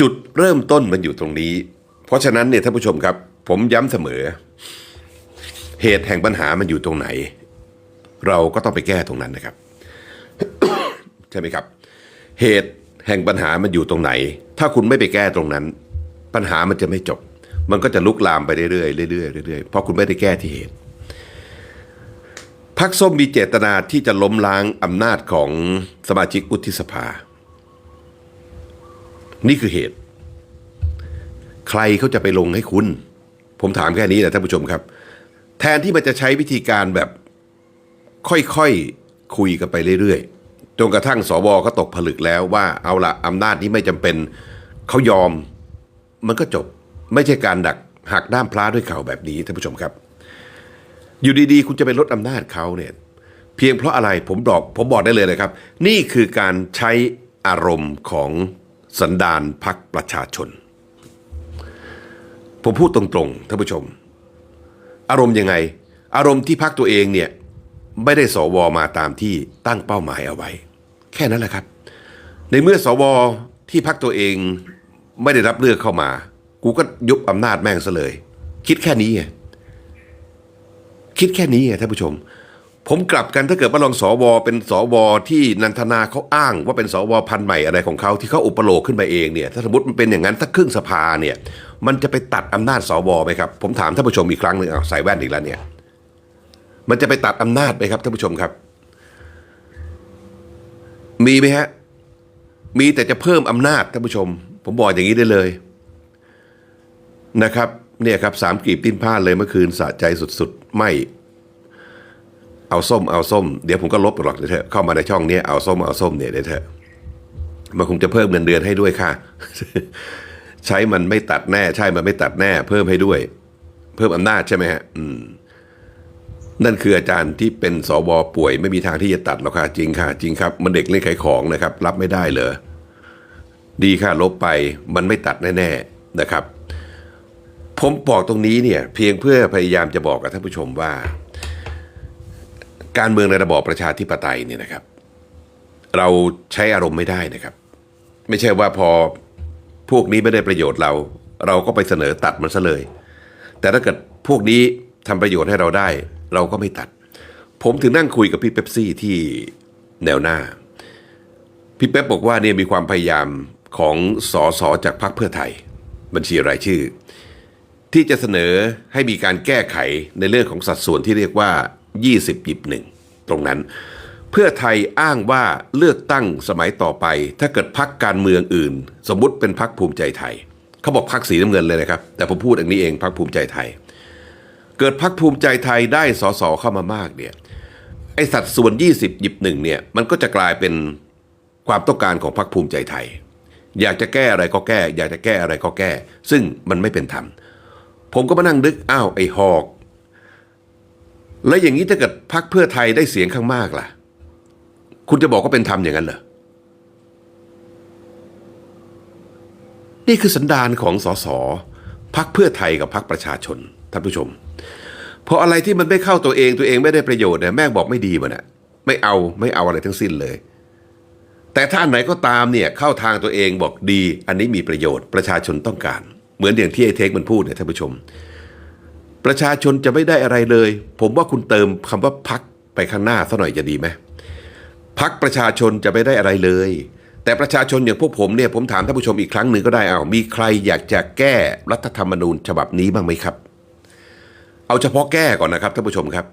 จุดเริ่มต้นมันอยู่ตรงนี้ เพราะฉะนั้นเนี่ยท่านผู้ชมครับ ผมย้ำเสมอ เหตุแห่งปัญหามันอยู่ตรงไหน เราก็ต้องไปแก้ตรงนั้นนะครับ ใช่ไหมครับ เหตุแห่งปัญหามันอยู่ตรงไหน ถ้าคุณไม่ไปแก้ตรงนั้น ปัญหามันจะไม่จบ มันก็จะลุกลามไปเรื่อยๆเรื่อยๆเรื่อยๆเพราะคุณไม่ได้แก้ที่เหตุพักส้มมีเจตนาที่จะล้มล้างอำนาจของสมาชิกวุฒิสภา นี่คือเหตุ ใครเขาจะไปลงให้คุณ ผมถามแค่นี้นะท่านผู้ชมครับ แทนที่มันจะใช้วิธีการแบบค่อยๆคุยกันไปเรื่อยๆจนกระทั่งสวก็ตกผลึกแล้วว่าเอาละอำนาจนี้ไม่จำเป็นเขายอม มันก็จบไม่ใช่การดักหักด้ามพลาด้วยเข่าแบบนี้ท่านผู้ชมครับ อยู่ดีๆ คุณจะไปลดอำนาจเขาเนี่ยเพียงเพราะอะไรผมบอกผมบอกได้เลยนะครับ นี่คือการใช้อารมณ์ของ สันดานพักประชาชน ผมพูดตรงๆท่านผู้ชม อารมณ์ยังไง อารมณ์ที่พักตัวเองเนี่ยไม่ได้สวมาตามที่ตั้งเป้าหมายเอาไว้ แค่นั้นแหละครับ ในเมื่อสวที่พักตัวเองไม่ได้รับเลือกเข้ามา กูก็ยุบอำนาจแม่งซะเลย คิดแค่นี้ไงคิดแค่นี้ไงท่านผู้ชม ผมกลับกันถ้าเกิดว่าลองสวเป็นสวที่นันทนาเขาอ้างว่าเป็นสวพันใหม่อะไรของเขาที่เขาอุปโลกขึ้นมาเองเนี่ยถ้าสมมติมันเป็นอย่างนั้นถ้าครึ่งสภาเนี่ย มันจะไปตัดอำนาจสวไหมครับ ผมถามท่านผู้ชมอีกครั้งหนึ่งเอาใส่แว่นอีกแล้วเนี่ย มันจะไปตัดอำนาจไหมครับท่านผู้ชมครับ มีไหมฮะ มีแต่จะเพิ่มอำนาจท่านผู้ชม ผมบอกอย่างนี้ได้เลยนะครับ เนี่ยครับสามกลีบติ้นผ้านเลยเมื่อคืนสะใจสุดๆ ไม่ เอาส้มเอาส้มเดี๋ยวผมก็ลบหรอกเดี๋ยวเถอเข้ามาในช่องนี้เอาส้มเอาส้มเนี่ยเดี๋ยวเถอะมันคงจะเพิ่มเงินเดือนให้ด้วยค่ะ ใช้มันไม่ตัดแน่ ใช่มันไม่ตัดแน่ เพิ่มให้ด้วย เพิ่มอำนาจใช่ไหมฮะอืมนั่นคืออาจารย์ที่เป็นสวป่วย ไม่มีทางที่จะตัดหรอกค่ะ จริงค่ะ จริงครับมันเด็กเล่นขายของนะครับ รับไม่ได้เลยดีค่ะลบไปมันไม่ตัดแน่ๆนะครับ ผมบอกตรงนี้เนี่ย เพียงเพื่อพยายามจะบอกกับท่านผู้ชมว่า การเมืองในระบอบประชาธิปไตยเนี่ยนะครับ เราใช้อารมณ์ไม่ได้นะครับ ไม่ใช่ว่าพอพวกนี้ไม่ได้ประโยชน์เรา เราก็ไปเสนอตัดมันซะเลย แต่ถ้าเกิดพวกนี้ทำประโยชน์ให้เราได้ เราก็ไม่ตัด ผมถึงนั่งคุยกับพี่เป๊ปซี่ที่แนวหน้า พี่เป๊ปบอกว่าเนี่ยมีความพยายามของสอสอจากพรรคเพื่อไทย บัญชีรายชื่อ ที่จะเสนอให้มีการแก้ไขในเรื่องของสัดส่วนที่เรียกว่า 20 หยิบหนึ่งตรงนั้น เพื่อไทยอ้างว่าเลือกตั้งสมัยต่อไป ถ้าเกิดพักการเมืองอื่น สมมติเป็นพักภูมิใจไทย เขาบอกพักสีน้ำเงินเลยนะครับ แต่ผมพูดอย่างนี้เองพักภูมิใจไทย เกิดพักภูมิใจไทยได้สสเข้ามามากเนี่ยไอสัดส่วน 20 หยิบหนึ่งเนี่ยมันก็จะกลายเป็นความต้องการของพักภูมิใจไทย อยากจะแก้อะไรก็แก้ อยากจะแก้อะไรก็แก้ ซึ่งมันไม่เป็นธรรมผมก็มานั่งนึกอ้าวไอหอก แล้วอย่างนี้ถ้าเกิดพักเพื่อไทยได้เสียงข้างมากล่ะ คุณจะบอกว่าเป็นธรรมอย่างนั้นเหรอ นี่คือสันดานของสสพักเพื่อไทยกับพักประชาชนท่านผู้ชมพราะอะไรที่มันไม่เข้าตัวเองตัวเองไม่ได้ประโยชน์เนี่ยแม่งบอกไม่ดีมันอะไม่เอาไม่เอาอะไรทั้งสิ้นเลย แต่ถ้าอันไหนก็ตามเนี่ยเข้าทางตัวเองบอกดี อันนี้มีประโยชน์ประชาชนต้องการ เหมือนอย่างที่ไอเทคมันพูดเนี่ยท่านผู้ชม ประชาชนจะไม่ได้อะไรเลย ผมว่าคุณเติมคำว่าพักไปข้างหน้าสัหน่อยจะดีไหมพักประชาชนจะไม่ได้อะไรเลย แต่ประชาชนอย่างพวกผมเนี่ยผมถามท่านผู้ชมอีกครั้งหนึ่งก็ได้เอามีใครอยากจะแก้รัฐธรรมนูญฉบับนี้บ้างไหมครับ เอาเฉพาะแก้ก่อนนะครับท่านผู้ชมครับ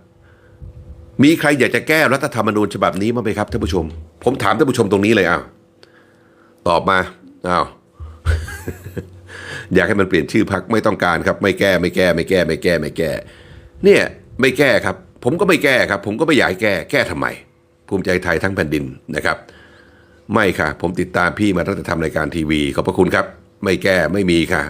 มีใครอยากจะแก้รัฐธรรมนูญฉบับนี้บ้างไหมครับท่านผู้ชม ผมถามท่านผู้ชมตรงนี้เลยอ้าวตอบมาอ้าว อยากให้มันเปลี่ยนชื่อพักไม่ต้องการครับ ไม่แก้ไม่แก้ไม่แก้ไม่แก้ไม่แก้ เนี่ยไม่แก้ครับ ผมก็ไม่แก้ครับ ผมก็ไม่อยากแก้แก้ทำไม ภูมิใจไทยทั้งแผ่นดินนะครับ ไม่ค่ะ ผมติดตามพี่มาตั้งแต่ทำรายการทีวีขอบพระคุณครับ ไม่แก้ไม่มีค่ะ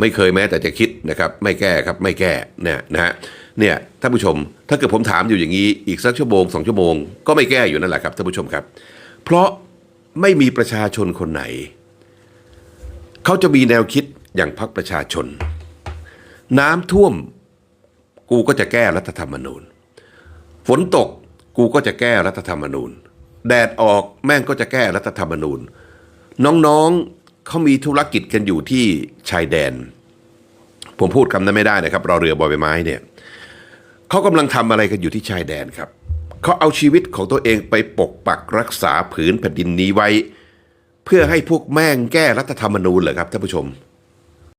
ไม่เคยแม้แต่จะคิดนะครับ ไม่แก้ครับไม่แก้เนี่ยนะฮะเนี่ยท่านผู้ชม ถ้าเกิดผมถามอยู่อย่างนี้อีกสักชั่วโมงสองชั่วโมงก็ไม่แก้อยู่นั่นแหละครับท่านผู้ชมครับ เพราะไม่มีประชาชนคนไหน เขาจะมีแนวคิด อย่างพรรคประชาชน น้ำท่วม กูก็จะแก้รัฐธรรมนูญ ฝนตกกูก็จะแก้รัฐธรรมนูญ แดดออกแม่งก็จะแก้รัฐธรรมนูญ น้องๆเขามีธุรกิจกันอยู่ที่ชายแดน ผมพูดคำนั้นไม่ได้นะครับรอเรือบอใบไม้เนี่ยเขากำลังทำอะไรกันอยู่ที่ชายแดนครับเขาเอาชีวิตของตัวเองไปปกปักรักษาผืนแผ่นดินนี้ไว้ เพื่อให้พวกแม่งแก้รัฐธรรมนูญเหรอครับท่านผู้ชม